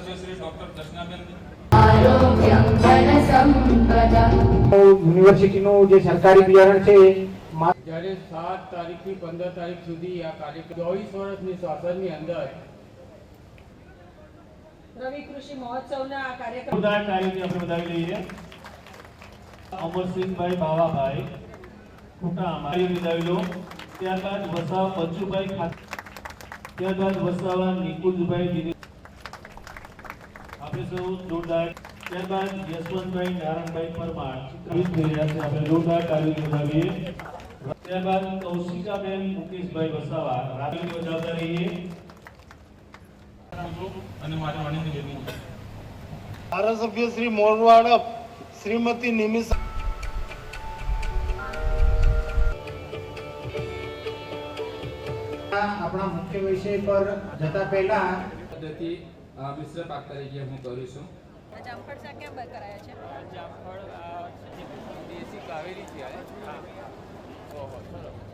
સભ્ય શ્રી ડોક્ટર દર્શનાબેન યુનિવર્સિટીનું જે સરકારી બિયારણ છે જ્યારે સાત તારીખથી પંદર તારીખ સુધી આ કાર્યક્રમ ચોવીસ વર્ષની શાસનની અંદર રવિ કૃષિ મહોત્સવના વસાવા આપણે સૌ જોરદાર ત્યારબાદ યશવંતભાઈ નારાયણભાઈ પરમાર ચિત્રિત થઈ રહ્યા છે. આપણે જોરદાર કાર્ય વધાવીએ. ત્યારબાદ કૌશિકાબેન મુકેશભાઈ વસાવા રાજ્ય વધાવતા રહીએ. અને મારી વડીલની બેબી. ધારાસભ્ય શ્રી મોરવાડ શ્રીમતી નિમિષ આપણા મુખ્ય વિષય પર જતા પહેલા પદ્ધતિ મિશ્ર પાક તરીકે હું કરું છું. જામફળ શાક ક્યાં કરાયા છે? દેશી કાવેરી છે બાબા